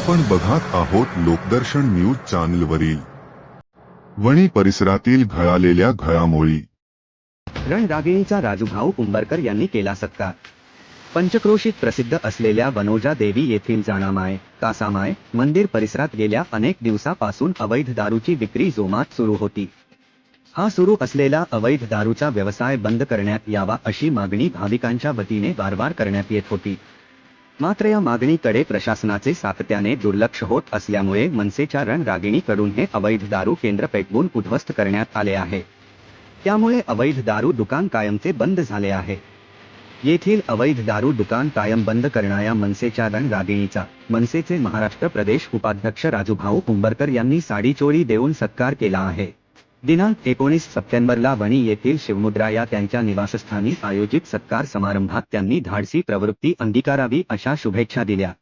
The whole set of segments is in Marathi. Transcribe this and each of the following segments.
आपण बघत आहोत लोकदर्शन न्यूज चॅनलवरील. वणी परिसरातील घळालेल्या घळामोळी रणरागिणीचा राजूभाऊ कुंभारकर यांनी केला सत्कार. पंचक्रोशीत प्रसिद्ध असलेल्या वनोजा देवी येथील जाणामाय कासामाय मंदिर परिसरात गेल्या अनेक दिवसापासून अवैध दारूची विक्री जोमात सुरू होती. हा सुरू असलेला अवैध दारूचा व्यवसाय बंद करण्यात यावा अशी मागणी भाविकांच्या वतीने वारंवार करण्यात येत होती. मात्र या मागणीकडे प्रशासनाचे सातत्याने दुर्लक्ष होत असल्यामुळे मनसेच्या रणरागिणीकडून हे अवैध दारू केंद्र पेटवून उद्ध्वस्त करण्यात आले आहे. त्यामुळे अवैध दारू दुकान कायमचे बंद झाले आहे. येथील अवैध दारू दुकान कायम बंद करणाऱ्या मनसेच्या रणरागिणीचा मनसेचे महाराष्ट्र प्रदेश उपाध्यक्ष राजूभाऊ कुंभरकर यांनी साडीचोळी देऊन सत्कार केला आहे. दिनांक एकोणीस सप्टेंबरला वणी येथील शिवमुद्रा या त्यांच्या निवासस्थानी आयोजित सत्कार समारंभात त्यांनी धाडसी प्रवृत्ती अंगीकारावी अशा शुभेच्छा दिल्या.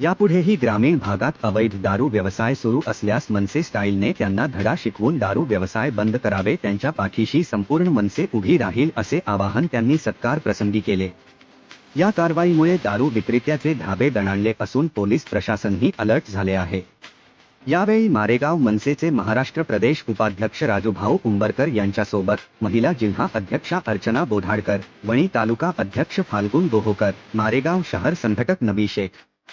यापुढेही ग्रामीण भागात अवैध दारू व्यवसाय सुरू असल्यास मनसे स्टाईलने त्यांना धडा शिकवून दारू व्यवसाय बंद करावे त्यांच्या पाठीशी संपूर्ण मनसे उभी राहील असे आवाहन त्यांनी सत्कार प्रसंगी केले. या कारवाईमुळे दारू विक्रेत्याचे धाबे दणाणले असून पोलीस प्रशासनही अलर्ट झाले आहे. यावेळी मारेगाव मनसेचे महाराष्ट्र प्रदेश उपाध्यक्ष राजूभाऊ उंबरकर यांच्यासोबत महिला जिल्हा अध्यक्षा अर्चना बोधाडकर वणी तालुका अध्यक्ष फाल्गुन गोहोकर मारेगाव शहर संघटक नबी शेख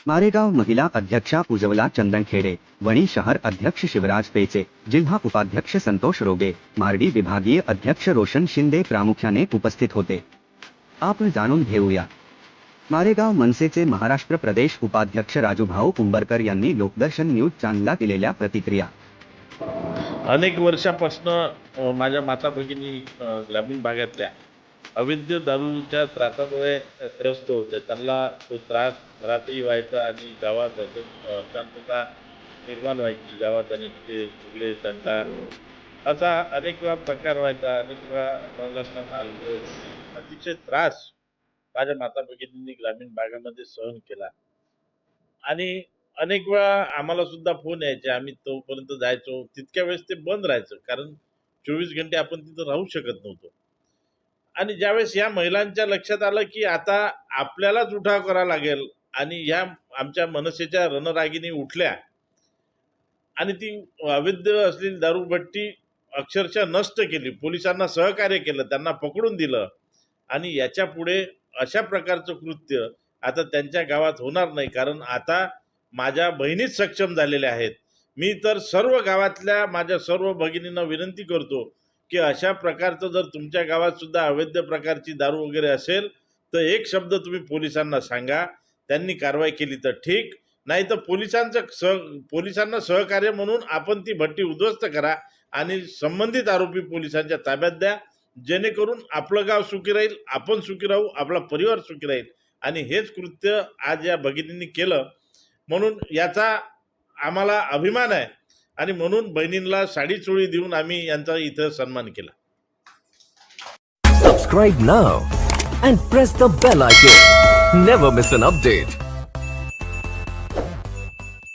मारेगाव महिला अध्यक्षा उज्ज्वला चंदनखेडे वणी शहर अध्यक्ष शिवराज पेचे जिल्हा उपाध्यक्ष संतोष रोगे मार्डी विभागीय अध्यक्ष रोशन शिंदे प्रामुख्याने उपस्थित होते. आपण जाणून घेऊया. मारेगाव मनसेचे महाराष्ट्र प्रदेश उपाध्यक्ष राजूभाऊ कुंभरकर यांनी लोकदर्शन न्यूज चॅनलला दिलेल्या प्रतिक्रिया. अनेक वर्षापासून माझ्या माता भगिनी ग्रामीण भागातल्या अवैध दारूच्या त्रासामुळे त्रस्त होते. त्यांना तो त्रास घरातही व्हायचा आणि गावात शांतता निर्माण व्हायची. गावात आणि ते सगळे त्यांचा असा अनेक वेळा प्रकार व्हायचा अनेक वेळा अतिशय त्रास माझ्या माता भगिनींनी ग्रामीण भागामध्ये सहन केला. आणि अनेक वेळा आम्हाला सुद्धा फोन यायचे आम्ही तोपर्यंत जायचो तितक्या वेळेस ते बंद राहायचं कारण चोवीस घंटे आपण तिथं राहू शकत नव्हतो. आणि ज्यावेळेस या महिलांच्या लक्षात आलं की आता आपल्यालाच उठाव करावा लागेल आणि ह्या आमच्या मनसेच्या रणरागिनी उठल्या आणि ती अवैध असलेली दारूभट्टी अक्षरशः नष्ट केली. पोलिसांना सहकार्य केलं त्यांना पकडून दिलं आणि याच्यापुढे अशा प्रकारचं कृत्य आता त्यांच्या गावात होणार नाही. कारण आता माझ्या बहिणीच सक्षम झालेल्या आहेत. मी तर सर्व गावातल्या माझ्या सर्व भगिनींना विनंती करतो की अशा प्रकारचं जर तुमच्या गावात सुद्धा अवैध प्रकारची दारू वगैरे असेल तर एक शब्द तुम्ही पोलिसांना सांगा. त्यांनी कारवाई केली तर ठीक. नाही तर पोलिसांचं सह पोलिसांना सहकार्य म्हणून आपण ती भट्टी उद्ध्वस्त करा आणि संबंधित आरोपी पोलिसांच्या ताब्यात द्या. जेणेकरून आपलं गाव सुखी राहील आपण सुखी राहू आपला परिवार सुखी राहील. आणि हेच कृत्य आज या भगिनींनी केलं. म्हणून याचा आम्हाला अभिमान आहे. आणि म्हणून बहिणींना साडी चोळी देऊन आम्ही यांचा इथं सन्मान केला. Subscribe now and press the bell icon. Never miss an update